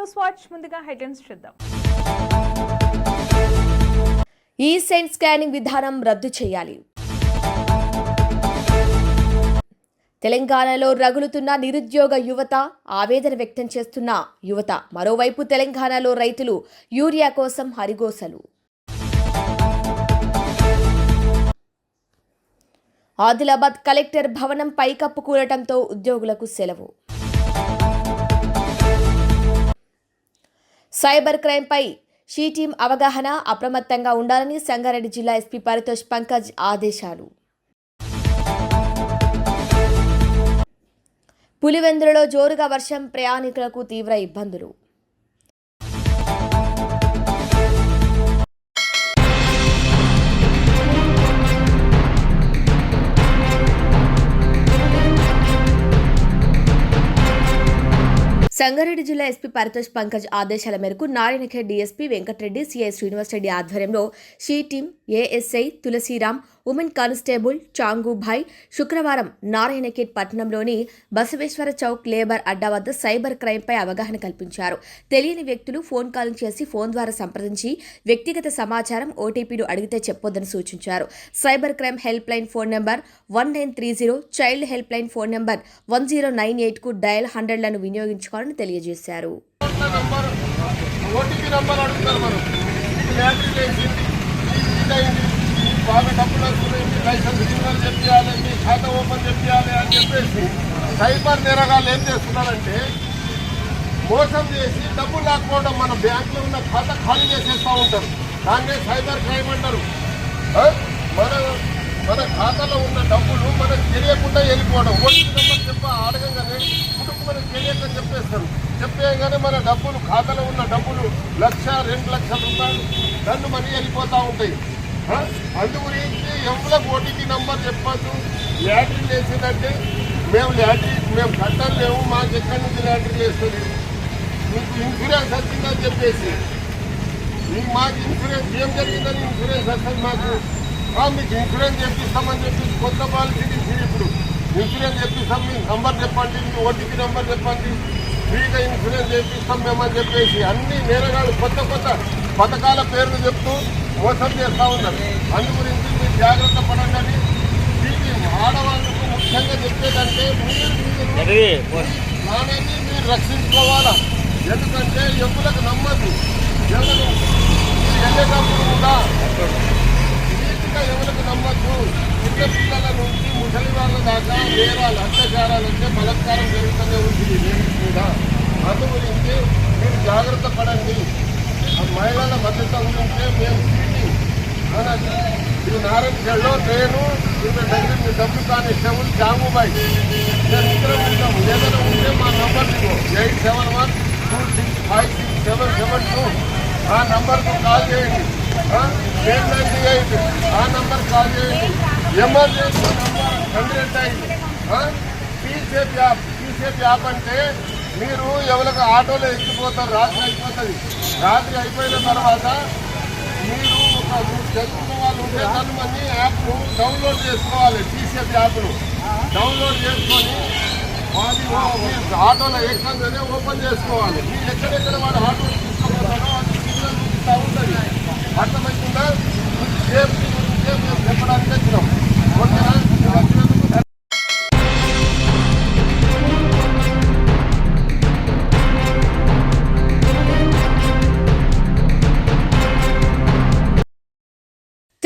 News watch ముందుగా headlines చూద్దాం. ఈ సెంట్ స్కానింగ్ విధానం రద్దు చేయాలి. తెలంగాణలో రగులుతున్న నిరుద్యోగ యువత ఆవేదన వ్యక్తం చేస్తున్న యువత. మరోవైపు తెలంగాణలో రైతులు యూరియా కోసం హరిగోసలు. ఆదిలాబాద్ కలెక్టర్ భవనం పైకప్పు కూలటంతో ఉద్యోగులకు సెలవు. సైబర్ క్రైమ్పై షీ టీం అవగాహన అప్రమత్తంగా ఉండాలని సంగారెడ్డి జిల్లా ఎస్పీ పరితోష్ పంకజ్ ఆదేశాలు. పులివెందులలో జోరుగా వర్షం ప్రయాణికులకు తీవ్ర ఇబ్బందులు. సంగారెడ్డి జిల్లా ఎస్పీ పరితోష్ పంకజ్ ఆదేశాల మేరకు నారాయణఖేడ్ డీఎస్పీ వెంకటరెడ్డి సిఐ శ్రీనివాసరెడ్డి ఆధ్వర్యంలో she team ASI Tulasiram women constable Changubai శుక్రవారం నారాయణఖేడ్ పట్టణంలోని బసవేశ్వర చౌక్ లేబర్ అడ్డా వద్ద సైబర్ క్రైమ్పై అవగాహన కల్పించారు. తెలియని వ్యక్తులు ఫోన్ కాల్ చేసి ఫోన్ ద్వారా సంప్రదించి వ్యక్తిగత సమాచారం ఓటీపీలు అడిగితే చెప్పొద్దని సూచించారు. Cyber crime help line phone number one nine three zero child help line phone number one zero nine ఎయిట్కు dial హండ్రెడ్లను వినియోగించుకోవాలని తెలియజేశారు. నంబర్ ఓటీపీ నంబర్ అడుగుతారు మనం. మీకు ల్యాండ్రీ అయింది. బాగా డబ్బులు వస్తున్నాయి లైసెన్స్ రిన్యూవల్ చెప్పాలి మీ ఖాతా ఓపెన్ చెప్పాలి అని చెప్పేసి సైబర్ నేరగాళ్ళు ఏం చేస్తున్నారంటే మోసం చేసి డబ్బులు లాక్కోవడం మన బ్యాంకులో ఉన్న ఖాతా ఖాళీ చేసేస్తూ ఉంటారు. దాన్నే సైబర్ క్రైమ్ అంటారు. మన మన ఖాతాలో ఉన్న డబ్బులు మనకు తెలియకుండా వెళ్ళిపోవడం. ఓటీపీ నెంబర్ చెప్ప అడగంగానే కుటుంబం మనకు తెలియక చెప్పేస్తారు చెప్పేయగానే మన డబ్బులు ఖాతాలో ఉన్న డబ్బులు లక్ష రెండు లక్షల రూపాయలు దాన్ని మనీ వెళ్ళిపోతూ ఉంటాయి. అందు గురించి ఎవరికి ఓటీపీ నంబర్ చెప్పద్దు. ల్యాటరీ వేసిందంటే మేము ల్యాటరీ మేము కట్టలేము మాకు ఎక్కడి నుంచి ల్యాటరీ వేస్తుంది మీకు ఇన్సూరెన్స్ వచ్చిందని చెప్పేసి. మీకు మాకు ఇన్సూరెన్స్ ఏం జరిగిందని ఇన్సూరెన్స్ వస్తుంది మాకు? మీకు ఇన్సూరెన్స్ చెప్పిస్తామని చెప్పి కొత్త పాలసీ తీసి ఇప్పుడు. ఇన్సూరెన్స్ చెప్పిస్తాం మీ నంబర్ చెప్పండి మీ ఓటీపీ నంబర్ చెప్పండి. ఫ్రీగా ఇన్సూరెన్స్ చేపిస్తాం మేమని చెప్పేసి అన్ని నేరగాళ్ళు కొత్త కొత్త పథకాల పేర్లు చెప్తూ మోసం చేస్తూ ఉన్నారు. అందు గురించి మీరు జాగ్రత్త పడండి. వీటి ఆడవాళ్ళకు ముఖ్యంగా చెప్పేదంటే మీరు నాణ్యాన్ని మీరు రక్షించుకోవాలా? ఎందుకంటే ఎవ్వలకు నమ్మద్దు ఎవరు వెళ్ళేటప్పుడు కూడా ఎవరికి నమ్మద్దు. చిన్న పిల్లల నుంచి ముసలి కాక దాకా నేరాలు అత్యాచారాలు అంటే బలత్కారం జరుగుతూనే ఉంది లేడీస్ మీద అందు గురించి మీరు జాగ్రత్త పడండి. ఆ మహిళల భద్రత గురించి మేము సీటింగ్ ఇది నారాయణగఢ్లో నేను ఇక్కడ దగ్గర మీ డబ్బు కానిస్టేబుల్ జాంగుబాయ్ మేము ఇద్దరం ఉంటాము. ఏదైనా ఉంటే మా number eight seven one two six five six seven seven two. ఆ నంబర్కు కాల్ చేయండి. ఎయిట్ నైన్టీ ఎయిట్ ఆ నంబర్ కాల్ చేయండి. ఎమర్జెన్సీ నంబర్ హండ్రెడ్ అయింది టీసేఫ్ యాప్ టీసేఫ్ యాప్ అంటే మీరు ఎవరికి ఆటోలో ఎక్కిపోతారు రాత్రి అయిపోతుంది రాత్రి అయిపోయిన తర్వాత మీరు ఒక చదువుకున్న వాళ్ళు ఉంటే దాన్ని మంది యాప్ను డౌన్లోడ్ చేసుకోవాలి టీసీఎఫ్ యాప్ను డౌన్లోడ్ చేసుకొని వాడి మీరు ఆటోలో ఎక్కగానే ఓపెన్ చేసుకోవాలి మీరు ఎక్కడెక్కడ వాడు ఆటో తీసుకుపోతారో అది సిగ్నల్ చూపిస్తూ ఉంటుంది అర్థమవుతుందా సేఫ్టీ గురించి చెప్పడానికి వచ్చినాం ఓకేనా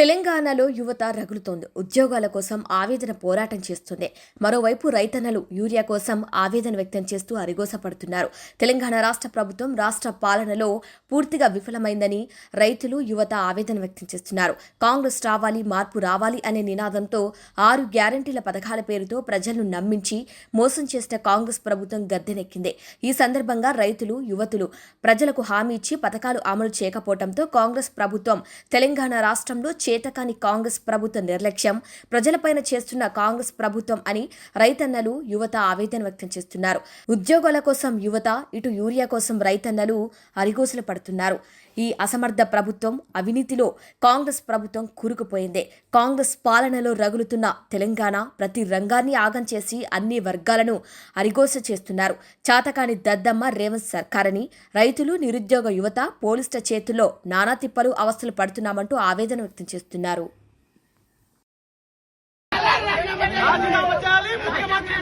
తెలంగాణలో యువత రగులుతోంది. ఉద్యోగాల కోసం ఆవేదన పోరాటం చేస్తుంది. మరోవైపు రైతన్నలు యూరియా కోసం ఆవేదన వ్యక్తం చేస్తూ అరిగోసపడుతున్నారు. తెలంగాణ రాష్ట్ర ప్రభుత్వం రాష్ట్ర పాలనలో పూర్తిగా విఫలమైందని రైతులు యువత ఆవేదన వ్యక్తం చేస్తున్నారు. కాంగ్రెస్ రావాలి మార్పు రావాలి అనే నినాదంతో ఆరు గ్యారంటీల పథకాల పేరుతో ప్రజలను నమ్మించి మోసం చేసిన కాంగ్రెస్ ప్రభుత్వం గద్దెనెక్కింది. ఈ సందర్భంగా రైతులు యువతులు ప్రజలకు హామీ ఇచ్చి పథకాలు అమలు చేయకపోవడంతో కాంగ్రెస్ ప్రభుత్వం తెలంగాణ రాష్ట్రంలో చేతకాని కాంగ్రెస్ ప్రభుత్వ నిర్లక్ష్యం ప్రజలపైన చేస్తున్న కాంగ్రెస్ ప్రభుత్వం అని రైతన్నలు యువత ఆవేదన వ్యక్తం చేస్తున్నారు. ఉద్యోగాల కోసం యువత ఇటు యూరియా కోసం రైతన్నలు అరిగోసలు పడుతున్నారు. ఈ అసమర్థ ప్రభుత్వం అవినీతిలో కాంగ్రెస్ ప్రభుత్వం కూరుకుపోయింది. కాంగ్రెస్ పాలనలో రగులుతున్న తెలంగాణ ప్రతి రంగాన్ని ఆగం చేసి అన్ని వర్గాలను అరిగోస చేస్తున్నారు. చాతకాని దద్దమ్మ రేవంత్ సర్కారని రైతులు నిరుద్యోగ యువత పోలీసుల చేతుల్లో నానా తిప్పలు అవస్థలు పడుతున్నామంటూ ఆవేదన వ్యక్తం చేస్తున్నారు. రాజీనామా చేయాలి ముఖ్యమంత్రి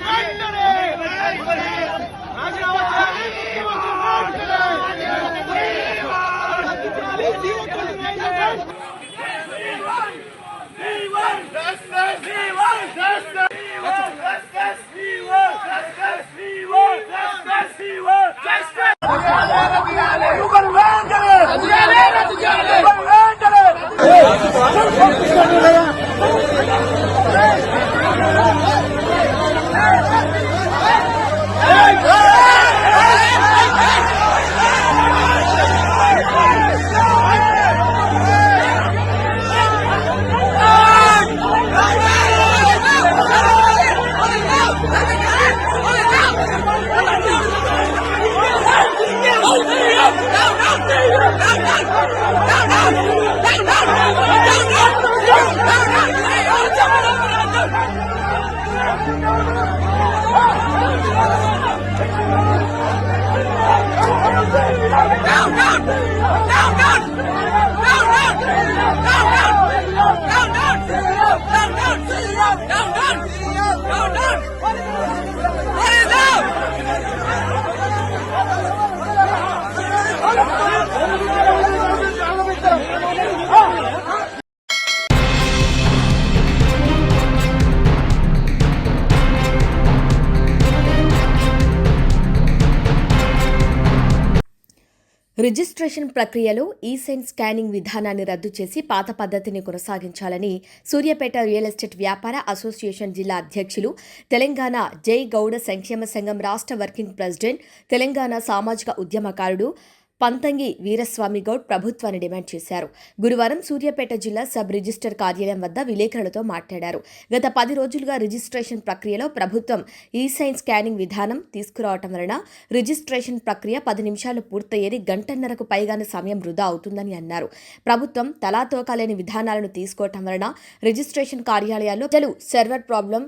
రిజిస్ట్రేషన్ ప్రక్రియలో ఈసెంట్ స్కానింగ్ విధానాన్ని రద్దు చేసి పాత పద్ధతిని కొనసాగించాలని సూర్యాపేట రియల్ ఎస్టేట్ వ్యాపార అసోసియేషన్ జిల్లా అధ్యక్షులు తెలంగాణ జై గౌడ సంక్షేమ సంఘం రాష్ట్ర వర్కింగ్ ప్రెసిడెంట్ తెలంగాణ సామాజిక ఉద్యమకారుడు పంతంగి వీరస్వామి గౌడ్ ప్రభుత్వాన్ని డిమాండ్ చేశారు. గురువారం సూర్యాపేట జిల్లా సబ్ రిజిస్టర్ కార్యాలయం వద్ద విలేకరులతో మాట్లాడారు. గత పది రోజులుగా రిజిస్ట్రేషన్ ప్రక్రియలో ప్రభుత్వం ఈ సైన్ స్కానింగ్ విధానం తీసుకురావటం వలన రిజిస్ట్రేషన్ ప్రక్రియ పది నిమిషాలు పూర్తయ్యేది గంటన్నరకు పైగానే సమయం వృధా అవుతుందని అన్నారు. ప్రభుత్వం తలాతోకాలేని విధానాలను తీసుకోవటం వలన రిజిస్ట్రేషన్ కార్యాలయాల్లో ప్రజలు సర్వర్ ప్రాబ్లం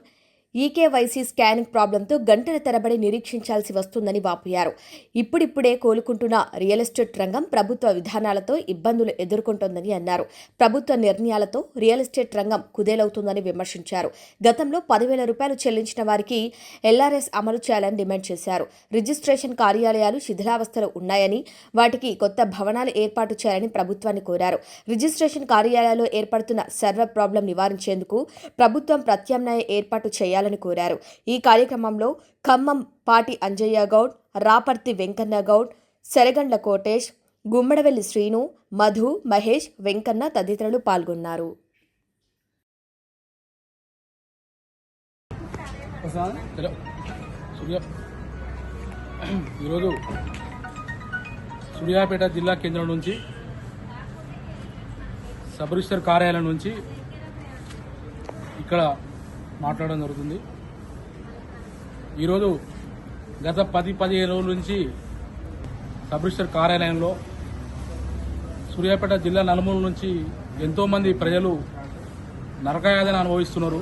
ఈకేవైసీ స్కానింగ్ ప్రాబ్లంతో గంటల తరబడి నిరీక్షించాల్సి వస్తుందని వాపోయారు. ఇప్పుడిప్పుడే కోలుకుంటున్న రియల్ ఎస్టేట్ రంగం ప్రభుత్వ విధానాలతో ఇబ్బందులు ఎదుర్కొంటోందని అన్నారు. ప్రభుత్వ నిర్ణయాలతో రియల్ ఎస్టేట్ రంగం కుదేలవుతుందని విమర్శించారు. గతంలో పదివేల రూపాయలు చెల్లించిన వారికి ఎల్ఆర్ఎస్ అమలు చేయాలని డిమాండ్ చేశారు. రిజిస్ట్రేషన్ కార్యాలయాలు శిథిలావస్థలో ఉన్నాయని వాటికి కొత్త భవనాలు ఏర్పాటు చేయాలని ప్రభుత్వాన్ని కోరారు. రిజిస్ట్రేషన్ కార్యాలయాల్లో ఏర్పడుతున్న సర్వర్ ప్రాబ్లం నివారించేందుకు ప్రభుత్వం ప్రత్యామ్నాయ ఏర్పాటు చేయాలి చేయాలని కోరారు. ఈ కార్యక్రమంలో ఖమ్మం పాటి అంజయ్య గౌడ్ రాపర్తి వెంకన్న గౌడ్ సెరగండ్ల కోటేష్ గుమ్మడవెల్లి శ్రీను మధు మహేష్ వెంకన్న తదితరులు పాల్గొన్నారు. ఈరోజు సూర్యాపేట జిల్లా కేంద్రం నుంచి సబ్ రిజిస్టర్ కార్యాలయం నుంచి ఇక్కడ మాట్లాడడం జరుగుతుంది. ఈరోజు గత పది పదిహేను రోజుల నుంచి సబ్ రిజిస్టర్ కార్యాలయంలో సూర్యాపేట జిల్లా నలుమూల నుంచి ఎంతోమంది ప్రజలు నరకయాదన అనుభవిస్తున్నారు.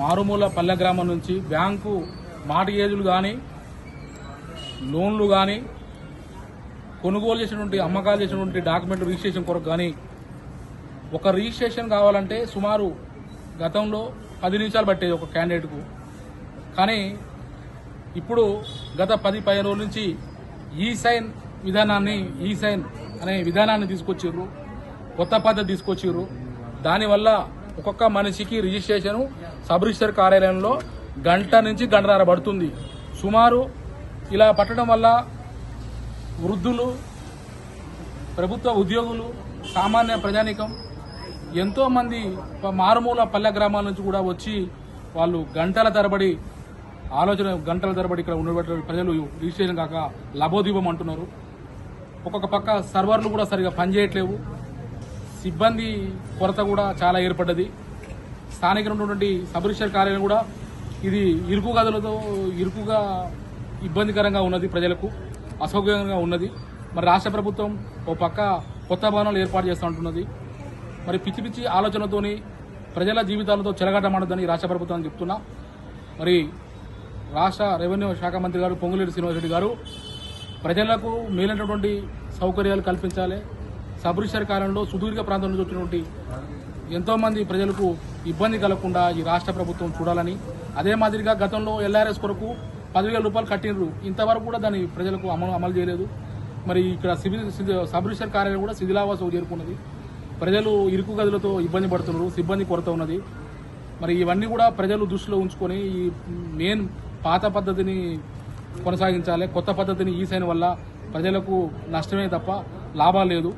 మారుమూల పల్లె గ్రామం నుంచి బ్యాంకు మాటిగేజులు కానీ లోన్లు కానీ కొనుగోలు చేసినటువంటి అమ్మకాలు చేసినటువంటి డాక్యుమెంట్ రిజిస్ట్రేషన్ కొరకు కానీ ఒక రిజిస్ట్రేషన్ కావాలంటే సుమారు గతంలో పది నిమిషాలు పట్టేది ఒక క్యాండిడేట్కు. కానీ ఇప్పుడు గత పది పదిహేను రోజుల నుంచి ఈ సైన్ విధానాన్ని ఈ సైన్ అనే విధానాన్ని తీసుకొచ్చిర్రు. కొత్త పద్ధతి తీసుకొచ్చిర్రు. దానివల్ల ఒక్కొక్క మనిషికి రిజిస్ట్రేషన్ సబ్ రిజిస్టర్ కార్యాలయంలో గంట నుంచి గంటన్నర పడుతుంది. సుమారు ఇలా పట్టడం వల్ల వృద్ధులు ప్రభుత్వ ఉద్యోగులు సామాన్య ప్రజానికం ఎంతో మంది మారుమూల పల్లె గ్రామాల నుంచి కూడా వచ్చి వాళ్ళు గంటల తరబడి ఆలోచన గంటల తరబడి ఇక్కడ ఉన్నటువంటి ప్రజలు రిజిస్ట్రేషన్ కాక లభోదీపం అంటున్నారు. ఒక్కొక్క పక్క సర్వర్లు కూడా సరిగా పనిచేయట్లేవు. సిబ్బంది కొరత కూడా చాలా ఏర్పడ్డది. స్థానికంగా ఉన్నటువంటి సబ్ రిజిస్టర్ కార్యాలయం కూడా ఇది ఇరుకు గదులతో ఇరుకుగా ఇబ్బందికరంగా ఉన్నది ప్రజలకు అసౌకర్యంగా ఉన్నది. మరి రాష్ట్ర ప్రభుత్వం ఓ పక్క కొత్త భవనాలు ఏర్పాటు చేస్తూ ఉంటున్నది. మరి పిచ్చి పిచ్చి ఆలోచనతోని ప్రజల జీవితాలతో చెలగాటమాడదని రాష్ట్ర ప్రభుత్వాన్ని చెప్తున్నా. మరి రాష్ట్ర రెవెన్యూ శాఖ మంత్రి గారు పొంగులేటి శ్రీనివాసరెడ్డి గారు ప్రజలకు మేలైనటువంటి సౌకర్యాలు కల్పించాలి. సబ్ కాలంలో సుదీర్ఘ ప్రాంతం నుంచి వచ్చినటువంటి ఎంతోమంది ప్రజలకు ఇబ్బంది కలగకుండా ఈ రాష్ట్ర ప్రభుత్వం చూడాలని అదే మాదిరిగా గతంలో ఎల్ఆర్ఎస్ కొరకు పదివేల రూపాయలు కట్టినరు ఇంతవరకు కూడా దాన్ని ప్రజలకు అమలు అమలు చేయలేదు. మరి ఇక్కడ సివిల్ సిది- సబ్ రిజిస్టర్ కార్యాలయం కూడా శిథిలావాసం చేరుకున్నది. ప్రజలు ఇరుకు గదులతో ఇబ్బంది పడుతున్నారు సిబ్బంది కొరత ఉన్నది. మరి ఇవన్నీ కూడా ప్రజలు దృష్టిలో ఉంచుకొని ఈ మెయిన్ పాత పద్ధతిని కొనసాగించాలి. కొత్త పద్ధతిని ఈ సైన్ వల్ల ప్రజలకు నష్టమే తప్ప లాభాలు లేదు.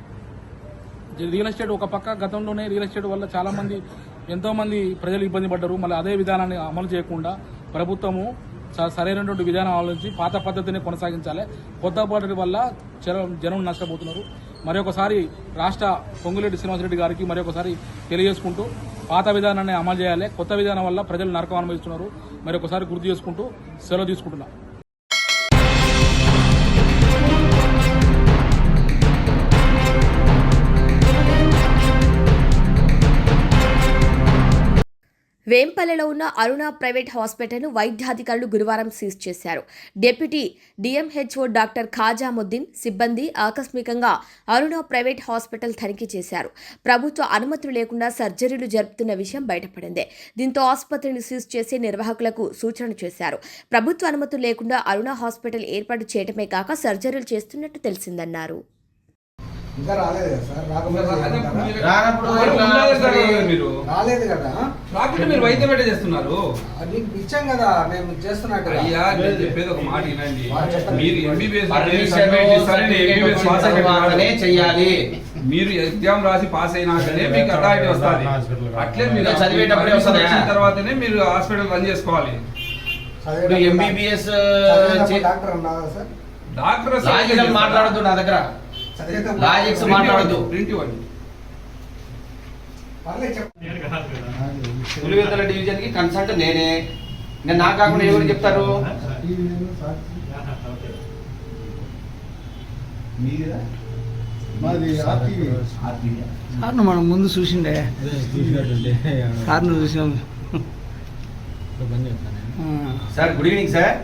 రియల్ ఎస్టేట్ ఒక పక్క గతంలోనే రియల్ ఎస్టేట్ వల్ల చాలామంది ఎంతోమంది ప్రజలు ఇబ్బంది పడ్డారు. మళ్ళీ అదే విధానాన్ని అమలు చేయకుండా ప్రభుత్వము స- సరైనటువంటి విధానం ఆలోచించి పాత పద్ధతిని కొనసాగించాలి. కొత్త పద్ధతి వల్ల జనం జనం నష్టపోతున్నారు. మరొకసారి రాష్ట్ర పొంగులేటి శ్రీనివాసరెడ్డి గారికి మరొకసారి తెలియజేసుకుంటూ పాత విధానాన్ని అమలు చేయాలి. కొత్త విధానం వల్ల ప్రజలు నరకం అనుభవిస్తున్నారు. మరొకసారి గుర్తు చేసుకుంటూ సెలవు తీసుకుంటున్నాం. వేంపల్లెలో ఉన్న అరుణ ప్రైవేట్ హాస్పిటల్ను వైద్యాధికారులు గురువారం సీజ్ చేశారు. డిప్యూటీ డిఎంహెచ్ఓ డాక్టర్ ఖాజాముద్దీన్ సిబ్బంది ఆకస్మికంగా అరుణ ప్రైవేట్ హాస్పిటల్ తనిఖీ చేశారు. ప్రభుత్వ అనుమతులు లేకుండా సర్జరీలు జరుపుతున్న విషయం బయటపడింది. దీంతో ఆసుపత్రిని సీజ్ చేసే నిర్వాహకులకు సూచన చేశారు. ప్రభుత్వ అనుమతులు లేకుండా అరుణ హాస్పిటల్ ఏర్పాటు చేయడమే కాక సర్జరీలు చేస్తున్నట్టు తెలిసిందన్నారు. ఇంకా రాలేదు కదా సార్? రాకపోతే రానప్పుడు రాలేదు ఎట్లా ఉండలేదు సార్ మరి? రాలేదు కదా? మీరు వైద్యం ఎట్లా చేస్తున్నారు? అది ఇచ్చాం కదా మేము చేస్తున్నట్టు అయ్యా నేను చెప్పేది ఒక మాట వినండి. మీరు ఎంబీబీఎస్ పాస్ చెయ్యాలి. మీరు ఎగ్జామ్ రాసి పాస్ అయినాకనే మీకు అథారిటీ వస్తుంది. అట్లే మీరు చదివేటప్పుడే వస్తుందా? వచ్చిన తర్వాతనే మీరు హాస్పిటల్ రన్ చేసుకోవాలి. ఎంబీబీఎస్ డాక్టర్ డాక్టర్ నా దగ్గర. లాజిక్స్ మాట్లాడొద్దు. ప్రింట్ ఇవ్వండి. డివిజన్కి కన్సల్ట్ నేనే. నేను నాకు కాకుండా ఎవరు చెప్తారు? సార్ను మనం ముందు చూసిండే. సార్ను చూసినాం. సార్ గుడ్ ఈవినింగ్ సార్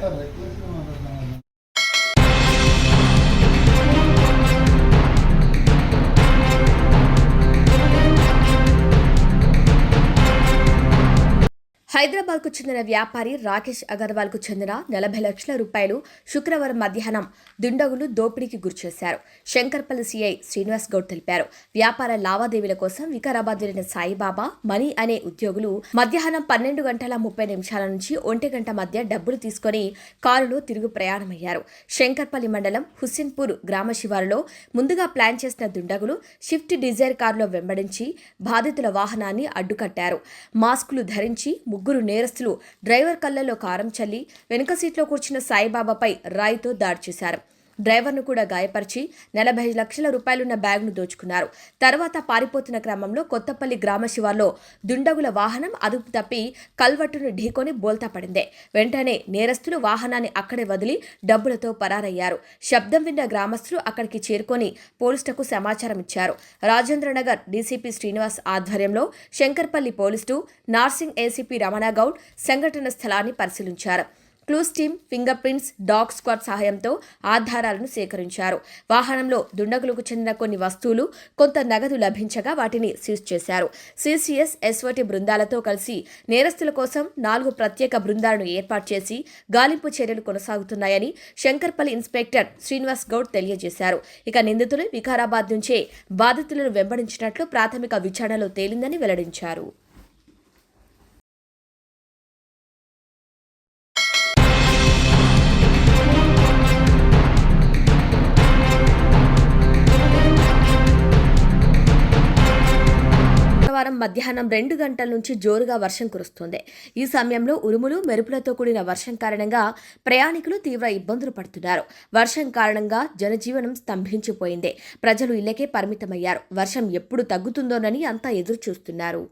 హైదరాబాద్కు చెందిన వ్యాపారి రాకేష్ అగర్వాల్కు చెందిన నలభై లక్షల రూపాయలు శుక్రవారం మధ్యాహ్నం దుండగులు దోపిడీకి గురిచేశారు. శంకర్పల్లి సీఐ శ్రీనివాస్ గౌడ్ తెలిపారు. వ్యాపార లావాదేవీల కోసం వికారాబాద్ వెళ్ళిన సాయిబాబా మణి అనే ఉద్యోగులు మధ్యాహ్నం పన్నెండు గంటల ముప్పై నిమిషాల నుంచి ఒంటి గంట మధ్య డబ్బులు తీసుకొని కారులో తిరుగు ప్రయాణమయ్యారు. శంకర్పల్లి మండలం హుస్సేన్పూర్ గ్రామ శివారులో ముందుగా ప్లాన్ చేసిన దుండగులు షిఫ్ట్ డిజైర్ కారులో వెంబడించి బాధితుల వాహనాన్ని అడ్డుకట్టారు. మాస్కులు ధరించి ముగ్గురు నేరస్తులు డ్రైవర్ కళ్ళల్లో కారం చల్లి వెనుక సీట్లో కూర్చున్న సాయిబాబాపై రాయితో దాడి చేశారు. డ్రైవర్ను కూడా గాయపరిచి నలభై లక్షల రూపాయలున్న బ్యాగ్ను దోచుకున్నారు. తర్వాత పారిపోతున్న క్రమంలో కొత్తపల్లి గ్రామ శివార్లో దుండగుల వాహనం అదుపు తప్పి కల్వట్టును ఢీకొని బోల్తా పడింది. వెంటనే నేరస్తులు వాహనాన్ని అక్కడే వదిలి డబ్బులతో పరారయ్యారు. శబ్దం విన్న గ్రామస్తులు అక్కడికి చేరుకొని పోలీసులకు సమాచారం ఇచ్చారు. రాజేంద్రనగర్ డీసీపీ శ్రీనివాస్ ఆధ్వర్యంలో శంకర్పల్లి పోలీసులు నార్సింగ్ ఏసీపీ రమణగౌడ్ సంఘటన స్థలాన్ని పరిశీలించారు. Clues team finger prints dog squad సహాయంతో ఆధారాలను సేకరించారు. వాహనంలో దుండగులకు చెందిన కొన్ని వస్తువులు కొంత నగదు లభించగా వాటిని సీజ్ చేశారు. సిసిఎస్ ఎస్ఓటి బృందాలతో కలిసి నేరస్తుల కోసం నాలుగు ప్రత్యేక బృందాలను ఏర్పాటు చేసి గాలింపు చర్యలు కొనసాగుతున్నాయని శంకర్పల్లి ఇన్స్పెక్టర్ శ్రీనివాస్ గౌడ్ తెలియజేశారు. ఇక నిందితులు వికారాబాద్ నుంచే బాధితులను వెంబడించినట్లు ప్రాథమిక విచారణలో తేలిందని వెల్లడించారు. శుక్రవారం మధ్యాహ్నం రెండు గంటల నుంచి జోరుగా వర్షం కురుస్తోంది. ఈ సమయంలో ఉరుములు మెరుపులతో కూడిన వర్షం కారణంగా ప్రయాణికులు తీవ్ర ఇబ్బందులు పడుతున్నారు. వర్షం కారణంగా జనజీవనం స్తంభించిపోయింది. ప్రజలు ఇళ్ళకే పరిమితమయ్యారు. వర్షం ఎప్పుడు తగ్గుతుందోనని అంతా ఎదురు చూస్తున్నారు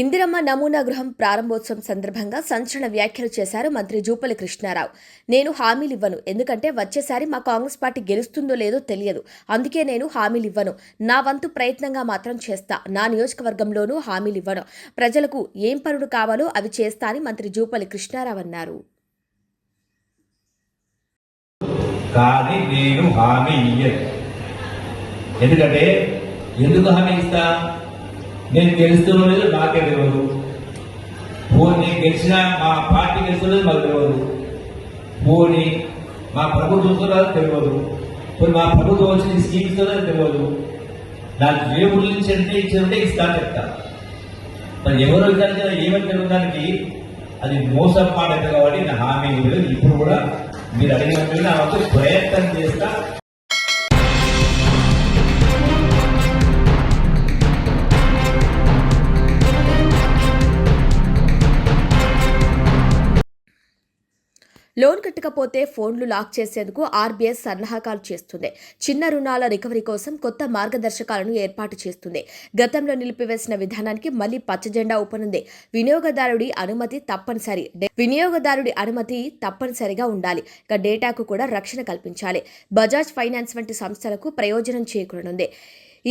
ఇందిరమ్మ నమూనా గృహం ప్రారంభోత్సవం సందర్భంగా సంచలన వ్యాఖ్యలు చేశారు మంత్రి జూపల్లి కృష్ణారావు. నేను హామీలు ఇవ్వను ఎందుకంటే వచ్చేసారి మా కాంగ్రెస్ పార్టీ గెలుస్తుందో లేదో తెలియదు. అందుకే నేను హామీలు ఇవ్వను నా వంతు ప్రయత్నంగా మాత్రం చేస్తా. నా నియోజకవర్గంలోనూ హామీలు ఇవ్వను ప్రజలకు ఏం పనులు కావాలో అవి చేస్తా అని మంత్రి జూపల్లి కృష్ణారావు అన్నారు. కానీ నేను హామీ ఎందుకంటే ఎందుకు హామీ ఇస్తా? నేను గెలుస్తున్నో లేదో నాకే తెలియదు పోనీ గెలిచిన మా పార్టీ గెలుస్తున్నది మాకు తెలియదు పోనీ మా ప్రభుత్వం చూస్తున్నది తెలియదు పోనీ మా ప్రభుత్వం వచ్చిన స్కీమ్ తెలియదు నాకు ఏ ఊళ్ళ నుంచి అంటే ఇచ్చారంటే ఇస్తాను చెప్తా. మరి ఎవరు ఇచ్చారు ఏమని తెలియడానికి అది మోసం మాట కాబట్టి నా హామీ ఇప్పుడు కూడా మీరు అడిగినట్టు నా ప్రయత్నం చేస్తా. లోన్ కట్టకపోతే ఫోన్లు లాక్ చేసేందుకు ఆర్బీఐ సన్నాహకాలు చేస్తుంది. చిన్న రుణాల రికవరీ కోసం కొత్త మార్గదర్శకాలను ఏర్పాటు చేస్తుంది. గతంలో నిలిపివేసిన విధానానికి మళ్ళీ పచ్చజెండా ఊపనుంది. వినియోగదారుడి అనుమతి తప్పనిసరి. వినియోగదారుడి అనుమతి తప్పనిసరిగా ఉండాలి. ఇక డేటాకు కూడా రక్షణ కల్పించాలి. బజాజ్ ఫైనాన్స్ వంటి సంస్థలకు ప్రయోజనం చేకూరనుంది.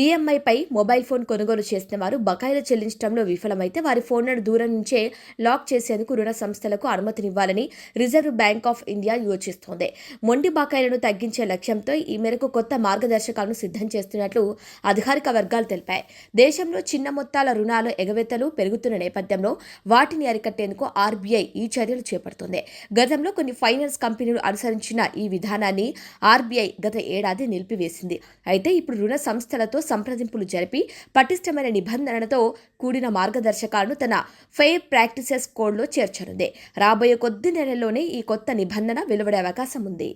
ఈఎంఐపై మొబైల్ ఫోన్ కొనుగోలు చేసిన వారు బకాయిలు చెల్లించడంలో విఫలమైతే వారి ఫోన్లను దూరం నుంచే లాక్ చేసేందుకు రుణ సంస్థలకు అనుమతినివ్వాలని రిజర్వ్ బ్యాంక్ ఆఫ్ ఇండియా యోచిస్తోంది. మొండి బకాయిలను తగ్గించే లక్ష్యంతో ఈ మేరకు కొత్త మార్గదర్శకాలను సిద్ధం చేస్తున్నట్లు అధికారిక వర్గాలు తెలిపాయి. దేశంలో చిన్న మొత్తాల రుణాలు ఎగవేతలు పెరుగుతున్న నేపథ్యంలో వాటిని అరికట్టేందుకు ఆర్బీఐ ఈ చర్యలు చేపడుతోంది. గతంలో కొన్ని ఫైనాన్స్ కంపెనీలు అనుసరించిన ఈ విధానాన్ని ఆర్బీఐ గత ఏడాది నిలిపివేసింది. అయితే ఇప్పుడు రుణ సంస్థలతో సంప్రదింపులు జరిపి పటిష్టమైన నిబంధనలతో కూడిన మార్గదర్శకాలను తన ఫెయిర్ ప్రాక్టీసెస్ కోడ్లో చేర్చనుంది. రాబోయే కొద్ది నెలల్లోనే ఈ కొత్త నిబంధన వెలువడే అవకాశం ఉంది.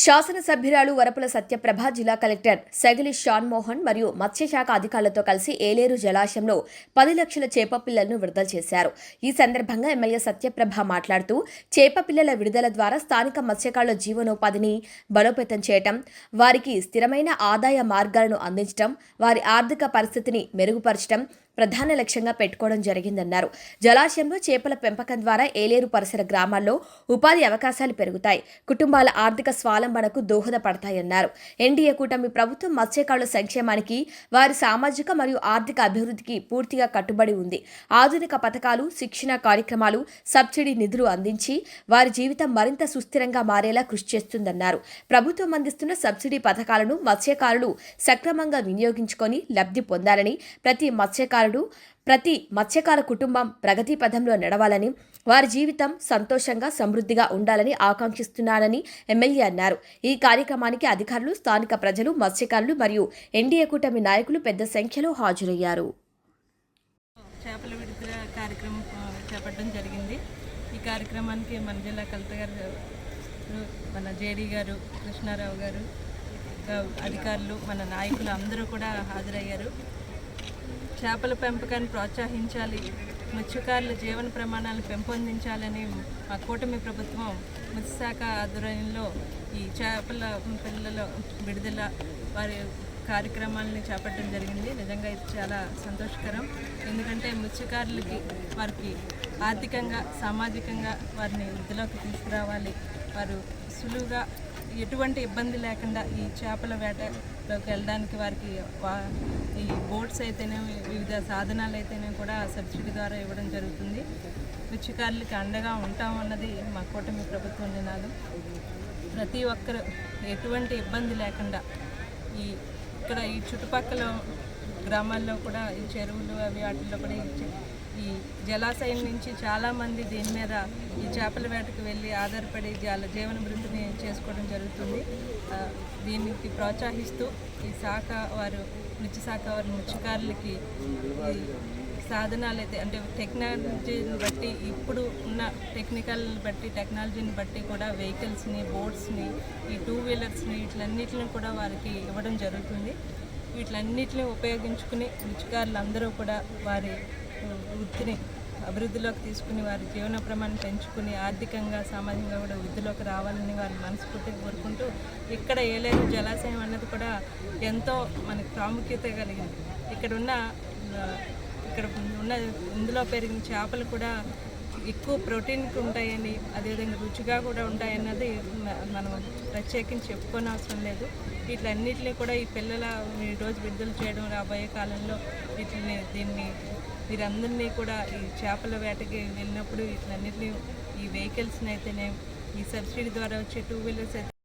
శాసనసభ్యురాలు వరపుల సత్యప్రభ జిల్లా కలెక్టర్ సగిలి షాన్ మోహన్ మరియు మత్స్యశాఖ అధికారులతో కలిసి ఏలేరు జలాశయంలో పది లక్షల చేప పిల్లలను విడుదల చేశారు. ఈ సందర్భంగా ఎమ్మెల్యే సత్యప్రభ మాట్లాడుతూ చేప పిల్లల విడుదల ద్వారా స్థానిక మత్స్యకారుల జీవనోపాధిని బలోపేతం చేయటం వారికి స్థిరమైన ఆదాయ మార్గాలను అందించడం వారి ఆర్థిక పరిస్థితిని మెరుగుపరచడం ప్రధాన లక్ష్యంగా పెట్టుకోవడం జరిగిందన్నారు. జలాశయంలో చేపల పెంపకం ద్వారా ఏలేరు పరిసర గ్రామాల్లో ఉపాధి అవకాశాలు పెరుగుతాయి. కుటుంబాల ఆర్థిక స్వాలంబనకు దోహదపడతాయన్నారు. ఎన్డీఏ కూటమి ప్రభుత్వం మత్స్యకారుల సంక్షేమానికి వారి సామాజిక మరియు ఆర్థిక అభివృద్ధికి పూర్తిగా కట్టుబడి ఉంది. ఆధునిక పథకాలు శిక్షణ కార్యక్రమాలు సబ్సిడీ నిధులు అందించి వారి జీవితం మరింత సుస్థిరంగా మారేలా కృషి చేస్తుందన్నారు. ప్రభుత్వం అందిస్తున్న సబ్సిడీ పథకాలను మత్స్యకారులు సక్రమంగా వినియోగించుకొని లబ్ధి పొందాలని ప్రతి మత్స్యకారు మత్స్యకారుడు ప్రతి మత్స్యకార కుటుంబం ప్రగతి పథంలో నడవాలని వారి జీవితం సంతోషంగా సమృద్ధిగా ఉండాలని ఆకాంక్షిస్తున్నానని ఎమ్మెల్యే అన్నారు. ఈ కార్యక్రమానికి అధికారులు స్థానిక ప్రజలు మత్స్యకారులు మరియు ఎన్డీఏ కూటమి నాయకులు పెద్ద సంఖ్యలో హాజరయ్యారు. చేపల విడుదల కార్యక్రమం చేపట్టడం జరిగింది. ఈ కార్యక్రమానికి మన జిల్లా కలెక్టర్ గారు మన జేడీ గారు కృష్ణారావు గారు అధికారులు మన నాయకులు అందరూ కూడా హాజరయ్యారు. చేపల పెంపకాన్ని ప్రోత్సహించాలి మత్స్యకారుల జీవన ప్రమాణాలను పెంపొందించాలని మా కూటమి ప్రభుత్వం మత్స్యశాఖ ఆధ్వర్యంలో ఈ చేపల పిల్లల విడుదల వారి కార్యక్రమాలని చేపట్టడం జరిగింది. నిజంగా ఇది చాలా సంతోషకరం. ఎందుకంటే మత్స్యకారులకి వారికి ఆర్థికంగా సామాజికంగా వారిని వృద్ధిలోకి తీసుకురావాలి. వారు సులువుగా ఎటువంటి ఇబ్బంది లేకుండా ఈ చేపల వేటలోకి వెళ్ళడానికి వారికి వా- ఈ బోట్స్ అయితేనే వివిధ సాధనాలు అయితేనే కూడా సబ్సిడీ ద్వారా ఇవ్వడం జరుగుతుంది. మత్స్యకారులకి అండగా ఉంటామన్నది మా కూటమి ప్రభుత్వం నినాదం. ప్రతి ఒక్కరు ఎటువంటి ఇబ్బంది లేకుండా ఈ ఇక్కడ ఈ చుట్టుపక్కల గ్రామాల్లో కూడా ఈ చెరువులు అవి వాటిల్లో కూడా ఈ జలాశయం నుంచి చాలామంది దీని మీద ఈ చేపల వేటకు వెళ్ళి ఆధారపడి వాళ్ళ జీవన వృత్తిని చేసుకోవడం జరుగుతుంది. దీనికి ప్రోత్సహిస్తూ ఈ శాఖ వారు మత్స్య శాఖ వారి మత్స్యకారులకి సాధనాలు అయితే అంటే టెక్నాలజీని బట్టి ఇప్పుడు ఉన్న టెక్నికల్ బట్టి టెక్నాలజీని బట్టి కూడా వెహికల్స్ని బోట్స్ని ఈ టూ వీలర్స్ని వీటిలన్నిటిని కూడా వారికి ఇవ్వడం జరుగుతుంది. వీటిలన్నిటిని ఉపయోగించుకుని మత్స్యకారులందరూ కూడా వారి వృత్తిని అభివృద్ధిలోకి తీసుకుని వారి జీవన ప్రమాణం పెంచుకుని ఆర్థికంగా సామాజికంగా కూడా వృద్ధిలోకి రావాలని వారి మనస్ఫూర్తిగా కోరుకుంటూ ఇక్కడ ఏలేరు జలాశయం అన్నది కూడా ఎంతో మనకు ప్రాముఖ్యత కలిగింది. ఇక్కడ ఉన్న ఇక్కడ ఉన్న ఇందులో పెరిగిన చేపలు కూడా ఎక్కువ ప్రోటీన్కి ఉంటాయని అదేవిధంగా రుచిగా కూడా ఉంటాయన్నది మనం ప్రత్యేకించి చెప్పుకోని అవసరం లేదు. వీటిలన్నిటిని కూడా ఈ పిల్లల ఈరోజు విడుదల చేయడం రాబోయే కాలంలో వీటిని దీన్ని వీరందరినీ కూడా ఈ చేపల వేటకి వెళ్ళినప్పుడు వీటిలన్నింటినీ ఈ వెహికల్స్ని అయితేనే ఈ సబ్సిడీ ద్వారా వచ్చే టూ వీలర్స్ అయితే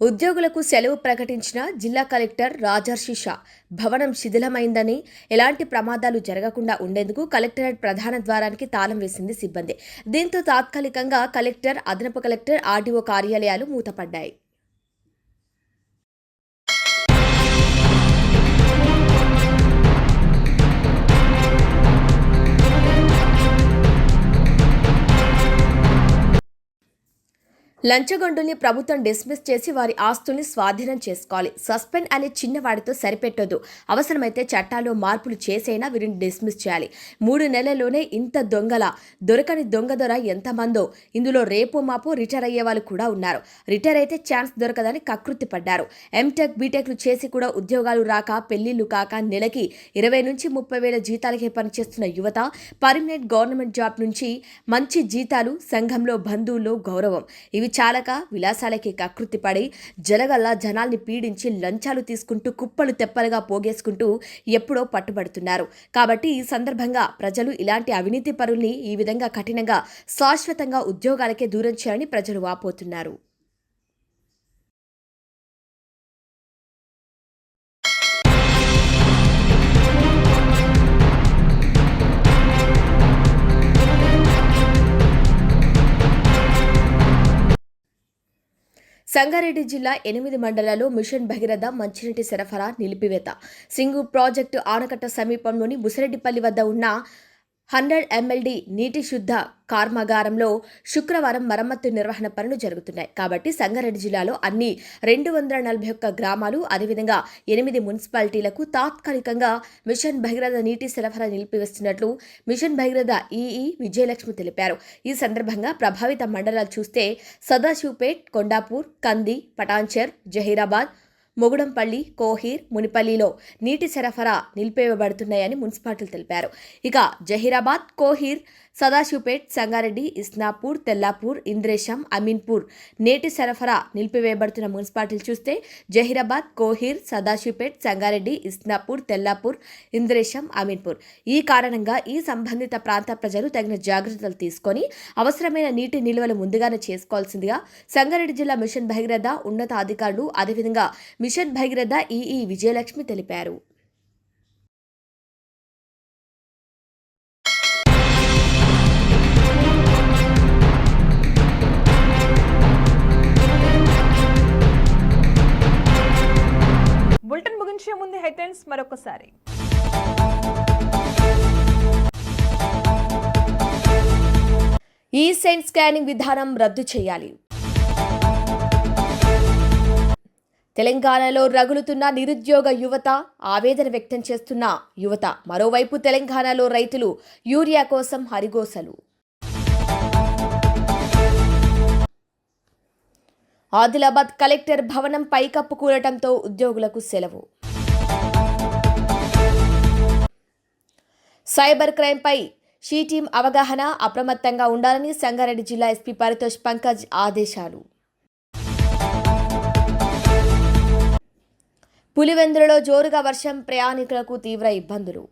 ఉద్యోగులకు సెలవు ప్రకటించిన జిల్లా కలెక్టర్ రాజర్షి షా భవనం శిథిలమైందని ఎలాంటి ప్రమాదాలు జరగకుండా ఉండేందుకు కలెక్టరేట్ ప్రధాన ద్వారానికి తాళం వేసింది సిబ్బంది. దీంతో తాత్కాలికంగా కలెక్టర్ అదనపు కలెక్టర్ ఆర్డీఓ కార్యాలయాలు మూతపడ్డాయి. లంచగొండుల్ని ప్రభుత్వం డిస్మిస్ చేసి వారి ఆస్తుల్ని స్వాధీనం చేసుకోవాలి. సస్పెండ్ అనే చిన్నవాడితో సరిపెట్టొద్దు. అవసరమైతే చట్టాల్లో మార్పులు చేసైనా వీరిని డిస్మిస్ చేయాలి. మూడు నెలల్లోనే ఇంత దొంగల దొరకని దొంగ దొర ఎంతమందో ఇందులో రేపు మాపు రిటైర్ అయ్యే వాళ్ళు కూడా ఉన్నారు. రిటైర్ అయితే ఛాన్స్ దొరకదని కకృతి పడ్డారు. ఎంటెక్ బీటెక్లు చేసి కూడా ఉద్యోగాలు రాక పెళ్ళిళ్ళు కాక నెలకి ఇరవై నుంచి ముప్పై వేల జీతాలకే పనిచేస్తున్న యువత పర్మనెంట్ గవర్నమెంట్ జాబ్ నుంచి మంచి జీతాలు సంఘంలో బంధువుల్లో గౌరవం. ఇవి చాలక విలాసాలకి కకృతి పడి జలగల్లా జనాల్ని పీడించి లంచాలు తీసుకుంటూ కుప్పలు తెప్పలుగా పోగేసుకుంటూ ఎప్పుడో పట్టుబడుతున్నారు. కాబట్టి ఈ సందర్భంగా ప్రజలు ఇలాంటి అవినీతి పరుల్ని ఈ విధంగా కఠినంగా శాశ్వతంగా ఉద్యోగాలకే దూరం చేయాలని ప్రజలు వాపోతున్నారు. సంగారెడ్డి జిల్లా ఎనిమిది మండలాల్లో మిషన్ భగీరథ మంచినీటి సరఫరా నిలిపివేత. సింగు ప్రాజెక్టు ఆనకట్ట సమీపంలోని బుసిరెడ్డిపల్లి వద్ద ఉన్న హండ్రెడ్ ఎంఎల్డి నీటి శుద్ధ కర్మాగారంలో శుక్రవారం మరమ్మతు నిర్వహణ పనులు జరుగుతున్నాయి. కాబట్టి సంగారెడ్డి జిల్లాలో అన్ని రెండు వందల నలభై ఒక్క గ్రామాలు అదేవిధంగా ఎనిమిది మున్సిపాలిటీలకు తాత్కాలికంగా మిషన్ భగీరథ నీటి సరఫరా నిలిపివేస్తున్నట్లు మిషన్ భగీరథ ఈఈ విజయలక్ష్మి తెలిపారు. ఈ సందర్భంగా ప్రభావిత మండలాలు చూస్తే సదాశివపేట్ కొండాపూర్ కంది పటాన్చర్ జహీరాబాద్ మొగుడంపల్లి కోహీర్ మునిపల్లిలో నీటి సరఫరా నిలిపివేయబడుతున్నాయని మున్సిపాలిటీలు తెలిపారు. ఇక జహీరాబాద్ కోహీర్ సదాశివపేట్ సంగారెడ్డి ఇస్నాపూర్ తెల్లాపూర్ ఇంద్రేశం అమీన్పూర్ నేటి సరఫరా నిలిపివేయబడుతున్న మున్సిపాలిటీలు చూస్తే జహీరాబాద్ కోహీర్ సదాశివపేట్ సంగారెడ్డి ఇస్నాపూర్ తెల్లాపూర్ ఇంద్రేశం అమీన్పూర్. ఈ కారణంగా ఈ సంబంధిత ప్రాంత ప్రజలు తగిన జాగ్రత్తలు తీసుకొని అవసరమైన నీటి నిల్వలు ముందుగానే చేసుకోవాల్సిందిగా సంగారెడ్డి జిల్లా మిషన్ భగీరథ ఉన్నతాధికారులు అదేవిధంగా మిషన్ భగీరథ ఈఈ విజయలక్ష్మి తెలిపారు. బులెటిన్ ముగించే ముందు హెడ్లైన్స్ మరొకసారి. ఈ సెంట్ స్కానింగ్ విధానం రద్దు చేయాలి. తెలంగాణలో రగులుతున్న నిరుద్యోగ యువత ఆవేదన వ్యక్తం చేస్తున్న యువత. మరోవైపు తెలంగాణలో రైతులు యూరియా కోసం హరిగోసలు. ఆదిలాబాద్ కలెక్టర్ భవనం పైకప్పు కూరటంతో ఉద్యోగులకు సెలవు. సైబర్ క్రైంపై షీ టీం అవగాహన అప్రమత్తంగా ఉండాలని సంగారెడ్డి జిల్లా ఎస్పీ పరితోష్ పంకజ్ ఆదేశాలు. పులివెందులలో జోరుగా వర్షం ప్రయాణికులకు తీవ్ర ఇబ్బందులు.